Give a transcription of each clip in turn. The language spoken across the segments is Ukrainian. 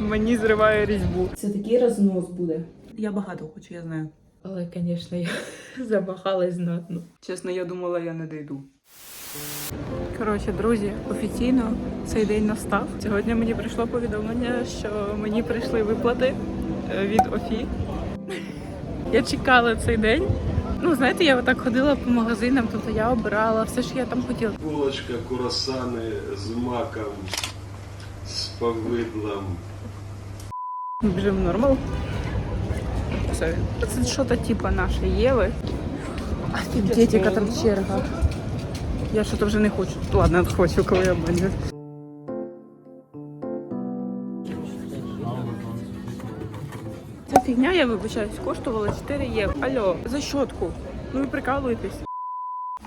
мені зриває різьбу. Це такий рознос буде. Я багато хочу, я знаю. Але, звісно, я замахалась знатно. Чесно, я думала, я не дійду. Коротше, друзі, офіційно цей день настав. Сьогодні мені прийшло повідомлення, що мені прийшли виплати е, від ОФІ. Я чекала цей день. Ну, знаєте, я отак ходила по магазинам, тобто я обирала все, що я там хотіла. Булочка, курасани з маком, повидлом. Біжимо нормал. Це щось типу нашої Єви. Офігеть, яка там черга. Я щось вже не хочу. Ладно, хочу, коли я бандит. Ця фігня, я вибачаюсь, коштувала 4 євро. Алло, за щотку. Ну ви прикалуєтесь.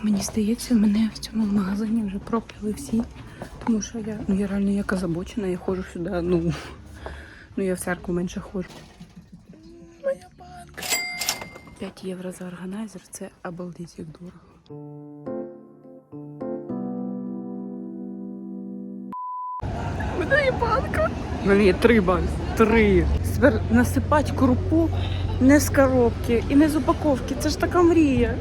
Мені здається, мене в цьому магазині вже прокляли всі. Тому що я, ну я реально як озабочена, я ходжу сюди, ну, ну я в церкву менше ходжу. Моя банка. 5 євро за органайзер, це обалдеть як дорого. Мене є банка. Мене є три банки. Три. Тепер насипати крупу не з коробки і не з упаковки. Це ж така мрія.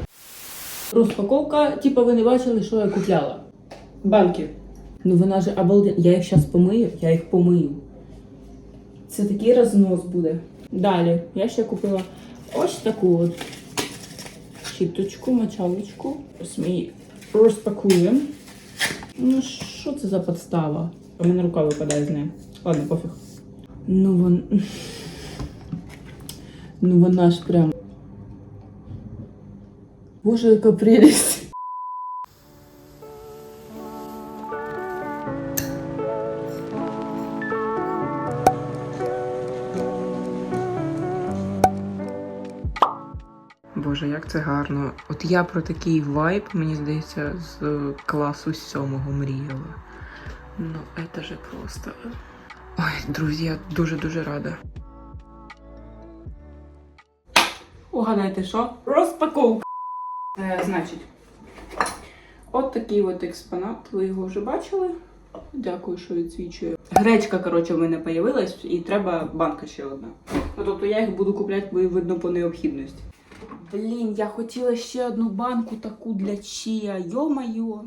Розпаковка, типу, ви не бачили, що я купляла. Банки. Ну вона же обалден. Я їх зараз помию, я їх помию. Це такий рознос буде. Далі, я ще купила ось таку от щіточку, мочалочку. Ось ми розпакуємо. Ну, що це за подстава? У мене рука випадає з нею. Ладно, пофіг. Ну вон. Ну вона ж прям. Боже, яка прелість. Боже, як це гарно. От я про такий вайб, мені здається, з е, класу сьомого мріяла. Ну, це же просто. Ой, друзі, я дуже-дуже рада. Угадайте, що? Розпаковка. Е, значить, от такий от експонат. Ви його вже бачили. Дякую, що відсвічує. Гречка, коротше, в мене появилась, і треба банка ще одна. Ну, тобто я їх буду купляти, бо видно по необхідності. Блін, я хотіла ще одну банку таку для чия. Йо-майо.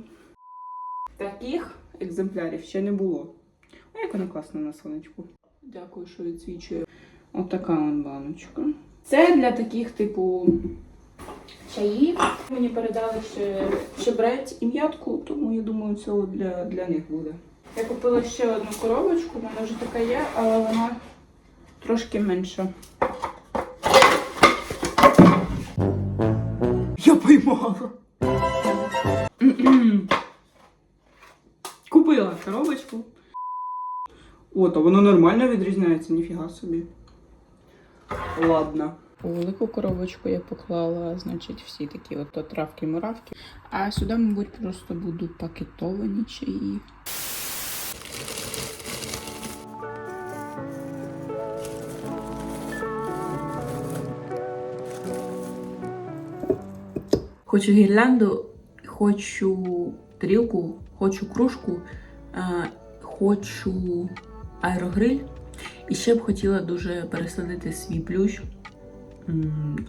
Таких екземплярів ще не було. А як вона класна на сонечку. Дякую, що відсвічує. Отака от баночка. Це для таких, типу, чаїв. Мені передали ще шебрець і м'ятку, тому я думаю, це для, для них буде. Я купила ще одну коробочку, в мене вже така є, але вона трошки менша. Я поймала. Купила коробочку. О, то воно нормально відрізняється, ніфіга собі. Ладно. У велику коробочку я поклала, значить, всі такі от травки-муравки. А сюди, мабуть, просто будуть пакетовані чаї. Хочу гірлянду, хочу тарілку, хочу кружку, хочу аерогриль. І ще б хотіла дуже пересадити свій плющ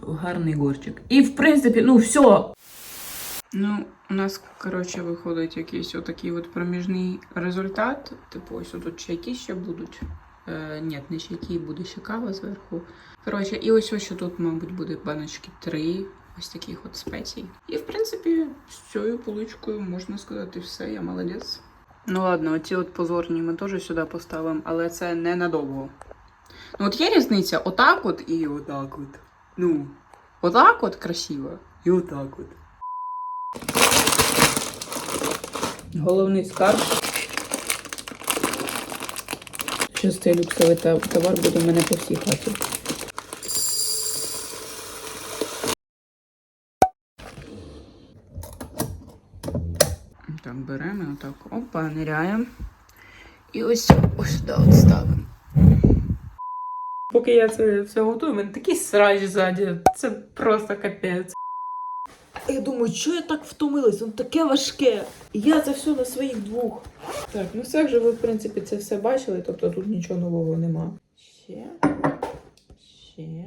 гарний горчик. І, в принципі, ну все. Ну, у нас, коротше, виходить якийсь отакий от проміжний результат. Типу, ось тут чайки ще будуть. Е, ні, не чайки, буде ще кава зверху. Коротше, і ось ось що тут, мабуть, буде баночки три ось таких от спецій. І, в принципі, з цією поличкою можна сказати все, я молодець. Ну ладно, оці от позорні ми теж сюди поставимо, але це ненадовго. Ну от є різниця отак от і отак от. Ну, отак от красиво і отак от. Головний скарб. Щось цей люксовий товар буде в мене по всій хаті. Так, беремо отак, опа, ниряємо. І ось ось сюди от ставимо. Поки я це все готую, в мене такий срач ззаді. Це просто капець. Я думаю, що я так втомилась? Воно таке важке. Я це все на своїх двох. Так, ну все вже ви, в принципі, це все бачили, тобто тут нічого нового нема. Ще. Ще.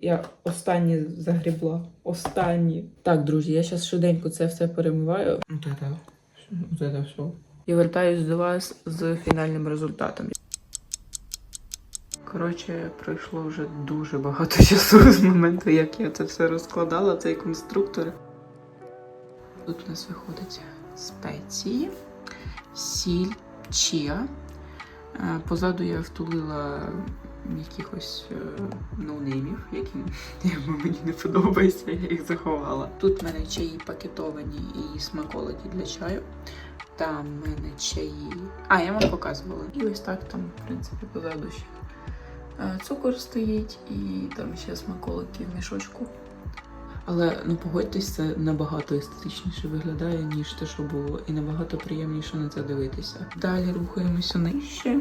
Я останні загрібла. Останні. Так, друзі, я зараз швиденько це все перемиваю. Вот это, вот это все. І вертаюсь до вас з фінальним результатом. Коротше, пройшло вже дуже багато часу з моменту, як я це все розкладала, цей конструктор. Тут у нас виходить спеції, сіль, чія. Е, Позаду я втулила якихось е, ноунеймів, які мені не подобається, я їх заховала. Тут в мене чаї пакетовані і смаколики для чаю. Там в мене чаї. А, я вам показувала. І ось так там, в принципі, позаду ще. Е, Цукор стоїть і там ще смаколики в мішочку. Але ну погодьтесь, це набагато естетичніше виглядає, ніж те, що було, і набагато приємніше на це дивитися. Далі рухаємося нижче.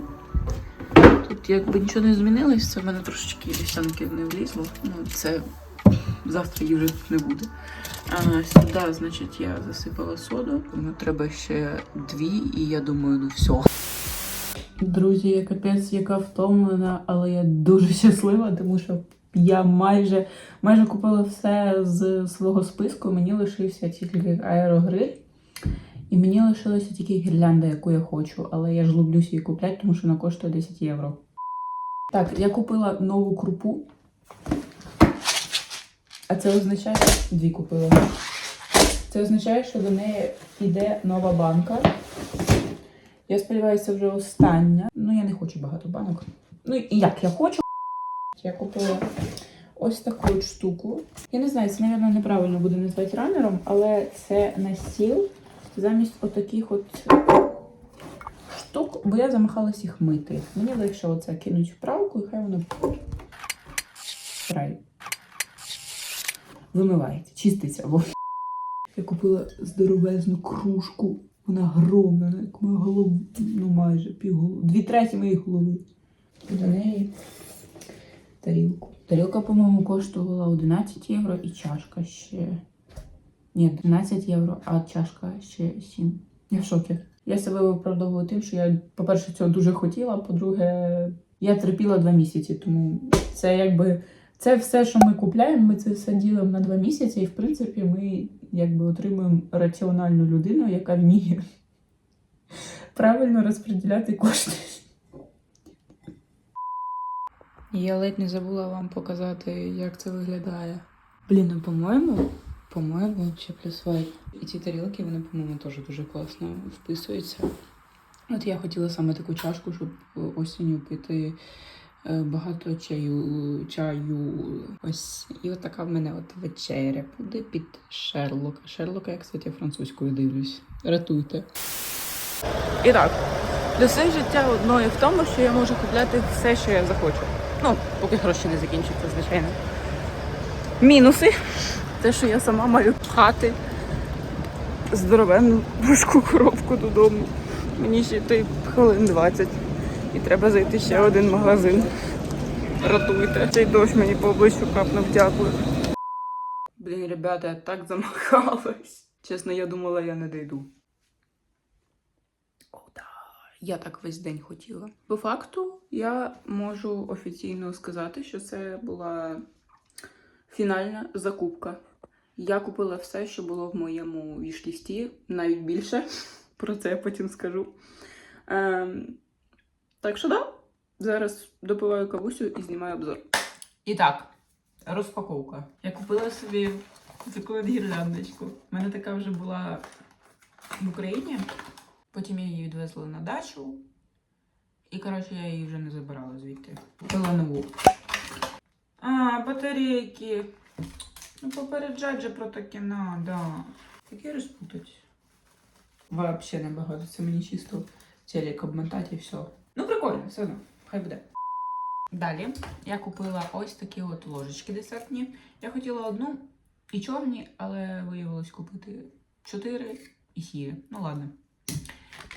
Тут якби нічого не змінилось, це в мене трошечки вівсянки не влізло. Ну, це завтра її вже не буде. А, сюди, значить, я засипала соду. Ну, треба ще дві, і я думаю, ну все. Друзі, я капець, яка втомлена, але я дуже щаслива, тому що я майже, майже купила все з свого списку. Мені лишився тільки аерогриль. І мені лишилася тільки гірлянда, яку я хочу, але я ж люблю її купляти, тому що вона коштує 10 євро. Так, я купила нову крупу. А це означає, дві купила. Це означає, що до неї йде нова банка. Я сподіваюся, вже остання. Ну, я не хочу багато банок. Ну, і як я хочу. Я купила ось таку от штуку. Я не знаю, це, мабуть, неправильно буде назвати ранером, але це на стіл замість отаких от штук, бо я замахалась їх мити. Мені легше оце кинуть правку і хай воно. Вимивається, чиститься. Я купила здоровезну кружку. Вона огромна, вона як моя голова, ну майже півголови. Дві треті моєї голови. До неї тарілку. Тарілка, по-моєму, коштувала 11 євро і чашка ще. Ні, 12 євро, а чашка ще 7. Я в шокі. Я себе виправдовую тим, що я, по-перше, цього дуже хотіла, по-друге, я терпіла два місяці, тому це якби. Це все, що ми купляємо, ми це все ділимо на два місяці, і в принципі ми якби отримуємо раціональну людину, яка вміє правильно розподіляти кошти. Я ледь не забула вам показати, як це виглядає. Блін, ну по-моєму, по-моєму, ще плюс вайп. І ці тарілки, вони, по-моєму, теж дуже класно вписуються. От я хотіла саме таку чашку, щоб осінню пити багато чаю, чаю. Ось. І от така в мене от вечеря буде під Шерлока. Шерлока я, кстати, французькою дивлюсь. Ратуйте. І так, плюси життя одної в тому, що я можу купляти все, що я захочу. Ну, поки гроші не закінчаться, звичайно. Мінуси. Те, що я сама маю пхати здоровенну важку коробку додому. Мені ще йти хвилин 20. І треба зайти ще один магазин. Ратуйте. Цей дощ мені по обличчю капнув, дякую. Блін, ребята, я так замахалась. Чесно, я думала, я не дійду. О, да. Я так весь день хотіла. По факту, я можу офіційно сказати, що це була фінальна закупка. Я купила все, що було в моєму вішлісті, навіть більше. Про це я потім скажу. Ем, так що да, зараз допиваю кавусю і знімаю обзор. І так, розпаковка. Я купила собі таку от гірляндочку. У мене така вже була в Україні. Потім я її відвезла на дачу. І, коротше, я її вже не забирала звідти. Купила нову. А, батарейки. Ну, попереджать же про таке надо. Таке розпутать. Вообще не багато. Це мені чисто телек обмотати і все. Ну, прикольно, все одно. Хай буде. Далі я купила ось такі от ложечки десертні. Я хотіла одну і чорні, але виявилось купити чотири і сірі. Ну ладно.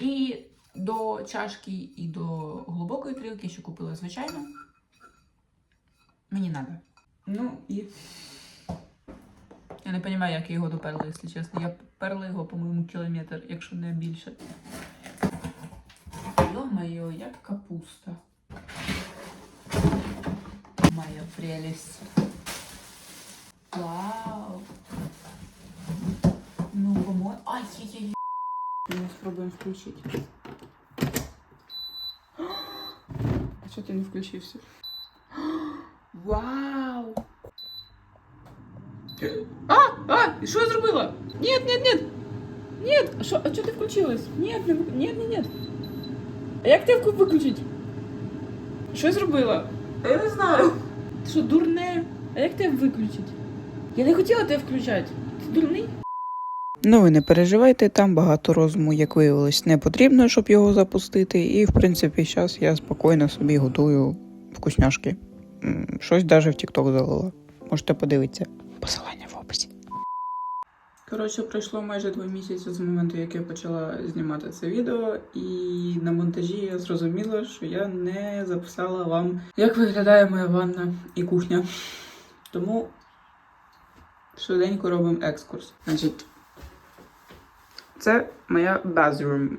І до чашки і до глибокої тарілки ще купила звичайно. Мені треба. Ну і Я не розумію, як я його доперли, якщо чесно. Я перла його, по-моєму, кілометр, якщо не більше. Йо-моє, як капуста. Моя прелесть. Вау. Ну, по-моєму... Ай-яй-яй. Ми спробуємо включити. А що ти не включився? Вау! А! А! І Що я зробила? Ні, ні, ні! Ні! А що, а що ти включилась? Ні, не, вик- ні, ні, ні. А як тебе виключить? Що я зробила? Я не знаю. Ти що, дурне? А як тебе виключить? Я не хотіла тебе включати. Ти дурний? Ну, ви не переживайте, там багато розуму, як виявилось, не потрібно, щоб його запустити. І, в принципі, зараз я спокійно собі готую вкусняшки. Щось навіть в TikTok залила. Можете подивитися. Посилання. Коротше, пройшло майже два місяці з моменту, як я почала знімати це відео, і на монтажі я зрозуміла, що я не записала вам, як виглядає моя ванна і кухня. Тому швиденько робимо екскурс. Значить, це моя bathroom.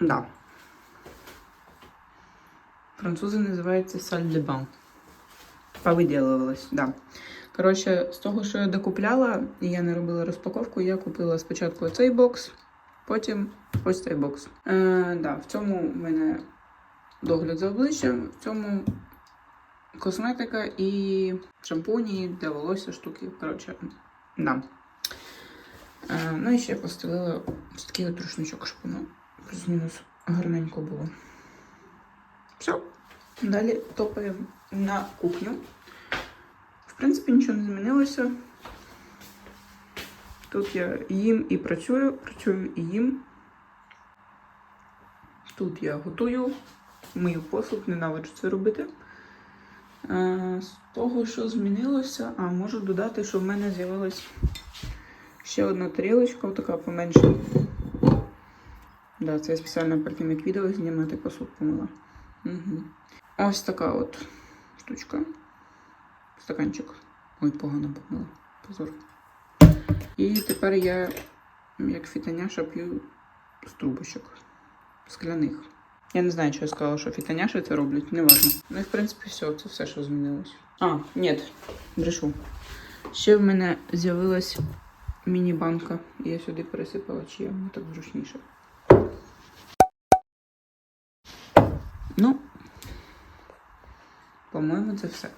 Да. Французи називається salle de bain. Повиділувалась, да. Коротше, з того, що я докупляла, і я не робила розпаковку, я купила спочатку цей бокс, потім ось цей бокс. Е, да, в цьому в мене догляд за обличчям, в цьому косметика і шампуні для волосся штуки. Коротше, да. Е, ну і ще постелила такий от рушничок, щоб воно плюс-мінус гарненько було. Все. Далі топаємо на кухню. Принципі, нічого не змінилося. Тут я їм і працюю, працюю і їм. Тут я готую, мию посуд, ненавиджу це робити. Е, З того, що змінилося, а можу додати, що в мене з'явилась ще одна тарілочка, така поменше. Да, це я спеціально перед тим, як відео знімати посуд помила. Угу. Ось така от штучка. Стаканчик. Ой, погано помила. Позор. І тепер я, як фітаняша, п'ю з трубочок скляних. Я не знаю, що я сказала, що фітаняші це роблять, не важно. Ну і в принципі все, це все, що змінилось. А, ні, брешу. Ще в мене з'явилась міні-банка. Я сюди пересипала чия, мені так зручніше. Ну, по-моєму, це все.